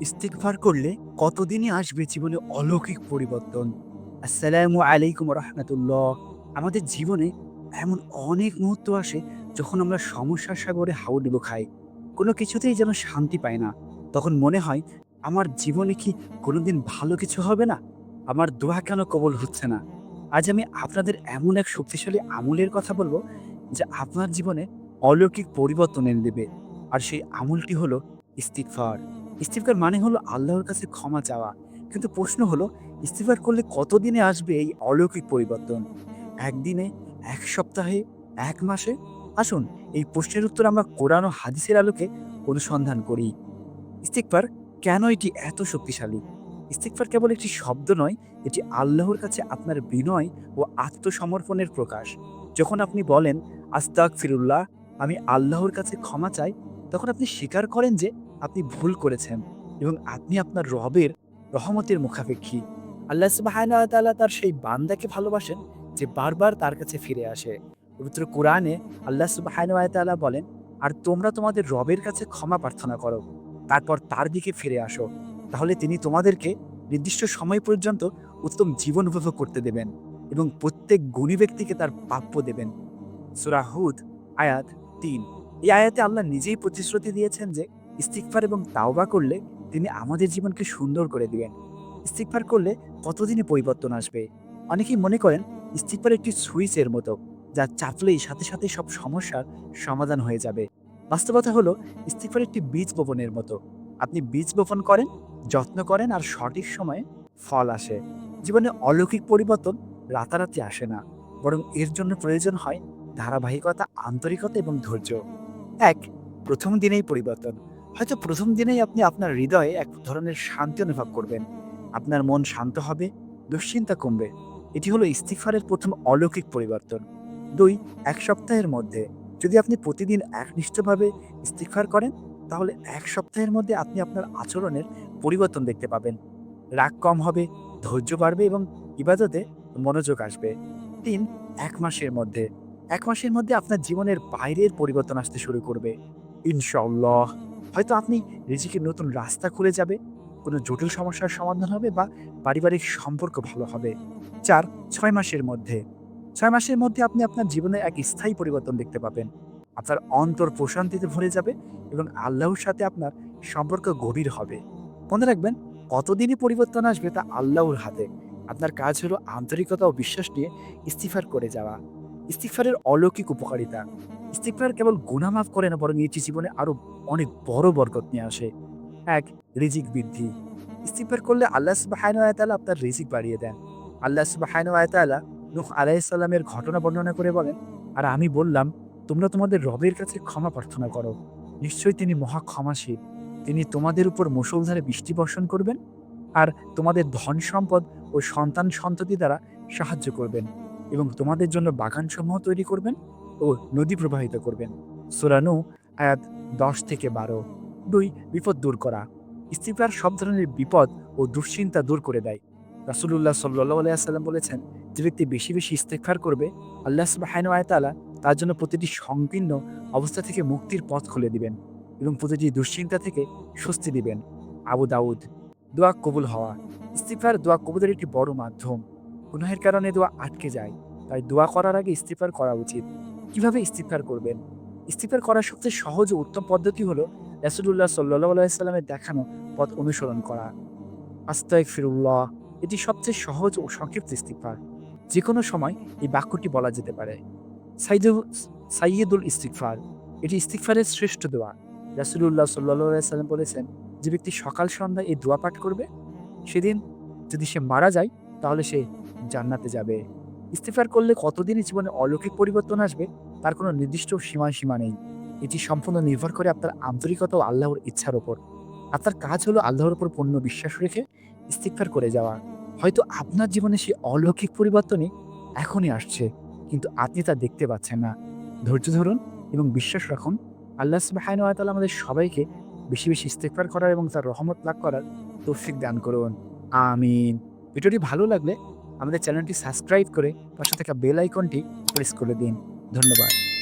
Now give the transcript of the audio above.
ইস্তিগফার করলে কতদিনই আসবে জীবনে অলৌকিক পরিবর্তন? আসসালামু আলাইকুম রহমতুল্লাহ। আমাদের জীবনে এমন অনেক মুহূর্ত আসে যখন আমরা সমস্যার সাগরে হাউডুবো খাই। কোনো কিছুতেই যেন শান্তি পাই না। তখন মনে হয়, আমার জীবনে কি কোনোদিন ভালো কিছু হবে না? আমার দোয়া কেন কবল হচ্ছে না? আজ আমি আপনাদের এমন এক শক্তিশালী আমলের কথা বলব, যে আপনার জীবনে অলৌকিক পরিবর্তন এনে দেবে। আর সেই আমলটি হলো ইস্তিগফার। ইস্তিফার মানে হলো আল্লাহর কাছে ক্ষমা চাওয়া। কিন্তু প্রশ্ন হলো ইস্তিফার করলে কতদিনে আসবে এই অলৌকিক পরিবর্তন? একদিনে? এক সপ্তাহে? এক মাসে? আসুন, এই প্রশ্নের উত্তর আমরা কোরআন ও হাদিসের আলোকে অনুসন্ধান করি। ইস্তিকফার কেন এটি এত শক্তিশালী? ইস্তিকফার কেবল একটি শব্দ নয়, এটি আল্লাহর কাছে আপনার বিনয় ও আত্মসমর্পণের প্রকাশ। যখন আপনি বলেন আস্তাক ফিরুল্লাহ আমি আল্লাহর কাছে ক্ষমা চাই, তখন আপনি স্বীকার করেন যে আপনি ভুল করেছেন এবং আপনি আপনার রবের রহমতের মুখাপেক্ষী। আল্লাহ সুবাহানা তার সেই বান্দাকে ভালোবাসেন যে বারবার তার কাছে ফিরে আসে। পবিত্র কোরআনে আল্লাহ সুবাহানা তাআলা বলেন, আর তোমরা তোমাদের রবের কাছে ক্ষমা প্রার্থনা করো, তারপর তার দিকে ফিরে আসো। তাহলে তিনি তোমাদেরকে নির্দিষ্ট সময় পর্যন্ত উত্তম জীবন উপভোগ করতে দেবেন এবং প্রত্যেক গুণী ব্যক্তিকে তার প্রাপ্য দেবেন। সুরাহুদ আয়াত তিন। এই আয়াতে আল্লাহ নিজেই প্রতিশ্রুতি দিয়েছেন যে ইস্তিকফার এবং তাওবা করলে তিনি আমাদের জীবনকে সুন্দর করে দিবেন। ইস্তিকফার করলে কতদিনে পরিবর্তন আসবে? অনেকেই মনে করেন ইস্তিকফার একটি সুইচের মতো, যা চাপলেই সাথে সাথে সব সমস্যার সমাধান হয়ে যাবে। বাস্তবতা হলো ইস্তিকফার একটি বীজ বপনের মতো। আপনি বীজ বপন করেন, যত্ন করেন আর সঠিক সময়ে ফল আসে। জীবনে অলৌকিক পরিবর্তন রাতারাতি আসে না, বরং এর জন্য প্রয়োজন হয় ধারাবাহিকতা, আন্তরিকতা এবং ধৈর্য। এক, প্রথম দিনেই পরিবর্তন। হয়তো প্রথম দিনেই আপনি আপনার হৃদয়ে এক ধরনের শান্তি অনুভব করবেন। আপনার মন শান্ত হবে, দুশ্চিন্তা কমবে। এটি হলো ইস্তিফারের প্রথম অলৌকিক পরিবর্তন। দুই, এক সপ্তাহের মধ্যে। যদি আপনি প্রতিদিন একনিষ্ঠভাবে ইস্তিফার করেন, তাহলে এক সপ্তাহের মধ্যে আপনি আপনার আচরণের পরিবর্তন দেখতে পাবেন। রাগ কম হবে, ধৈর্য বাড়বে এবং ইবাদতে মনোযোগ আসবে। তিন, এক মাসের মধ্যে। এক মাসের মধ্যে আপনার জীবনের বাইরের পরিবর্তন আসতে শুরু করবে। ইনশাল্লাহ হয়তো আপনি রিজিকের নতুন রাস্তা খুলে যাবে, কোনো জটিল সমস্যার সমাধান হবে বা পারিবারিক সম্পর্ক ভালো হবে। চার, ছয় মাসের মধ্যে। ছয় মাসের মধ্যে আপনি আপনার জীবনে এক স্থায়ী পরিবর্তন দেখতে পাবেন। আপনার অন্তর প্রশান্তিতে ভরে যাবে এবং আল্লাহর সাথে আপনার সম্পর্ক গভীর হবে। মনে রাখবেন, কতদিনই পরিবর্তন আসবে তা আল্লাহর হাতে। আপনার কাজ হলো আন্তরিকতা ও বিশ্বাস নিয়ে ইস্তিফার করে যাওয়া। ইস্তিফারের অলৌকিক উপকারিতা। ইস্তিফার কেবল গুণামাফ করে না, বরং এটি জীবনে আরও অনেক বড় বরকত নিয়ে আসে। এক, রিজিক বৃদ্ধি। ইস্তিফার করলে আল্লাহ সুবাহানুয়াতালা আপনার রিজিক বাড়িয়ে দেন। আল্লাহ সুবাহানুয়াতালা নুহ আলাইসাল্লামের ঘটনা বর্ণনা করে বলেন, আর আমি বললাম, তোমরা তোমাদের রবের কাছে ক্ষমা প্রার্থনা করো। নিশ্চয়ই তিনি মহা ক্ষমাশীল। তিনি তোমাদের উপর মুসলধারে বৃষ্টি বর্ষণ করবেন, আর তোমাদের ধন সম্পদ ও সন্তান সন্ততি দ্বারা সাহায্য করবেন। এবং তোমাদের জন্য বাগানসমূহ তৈরি করবেন ও নদী প্রবাহিত করবেন। সুরানু আয়াত দশ থেকে বারো। দুই, বিপদ দূর করা। ইস্তিফার সব ধরনের বিপদ ও দুশ্চিন্তা দূর করে দেয়। রাসুলুল্লাহ সাল্লাহ আলাইসাল্লাম বলেছেন, যে ব্যক্তি বেশি বেশি ইস্তেকফার করবে, আল্লাহ সুবাহানু আয়তালা তার জন্য প্রতিটি সংকীর্ণ অবস্থা থেকে মুক্তির পথ খুলে দিবেন এবং প্রতিটি দুশ্চিন্তা থেকে স্বস্তি দিবেন। আবু দাউদ, দোয়া কবুল হওয়া। ইস্তিফার দোয়া কবুলের একটি বড় মাধ্যম। গুনাহের কারণে দোয়া আটকে যায়। তাই দোয়া করার আগে ইস্তিফার করা উচিত। কীভাবে ইস্তিফার করবেন? ইস্তিফার করার সবচেয়ে সহজ ও উত্তম পদ্ধতি হলো রাসুলুল্লাহ সাল্লাহ আলাইস্লামের দেখানো পথ অনুসরণ করা। আস্তাক ফিরুল্লাহ এটি সবচেয়ে সহজ ও সংক্ষিপ্ত ইস্তিফার যে কোনো সময় এই বাক্যটি বলা যেতে পারে। সাইদুল সাইয়দুল ইস্তিকফার এটি ইস্তিকফারের শ্রেষ্ঠ দোয়া। রাসুলুল্লাহ সাল্লাহ সাল্লাম বলেছেন, যে ব্যক্তি সকাল সন্ধ্যায় এই দোয়া পাঠ করবে, সেদিন যদি সে মারা যায়, তাহলে সে জান্নাতে যাবে। ইস্তিফার করলে কতদিনই জীবনে অলৌকিক পরিবর্তন আসবে, তার কোনো নির্দিষ্ট সীমা সীমা নেই। এটি সম্পূর্ণ নির্ভর করে আপনার আন্তরিকতা ও আল্লাহর ইচ্ছার ওপর আপনার কাজ হলো আল্লাহর ওপর পূর্ণ বিশ্বাস রেখে ইস্তিকফার করে যাওয়া। হয়তো আপনার জীবনে সেই অলৌকিক পরিবর্তনই এখনই আসছে, কিন্তু আপনি তা দেখতে পাচ্ছেন না। ধৈর্য ধরুন এবং বিশ্বাস রাখুন, আল্লাহ সুবাহাইন তাআলা আমাদের সবাইকে বেশি বেশি ইস্তেকবার করার এবং তার রহমত লাভ করার তৌফিক দান করুন। আমিন। ভিডিওটি ভালো লাগলে আমাদের চ্যানেলটি সাবস্ক্রাইব করে পাশে থাকা বেল আইকনটি প্রেস করে দিন। ধন্যবাদ।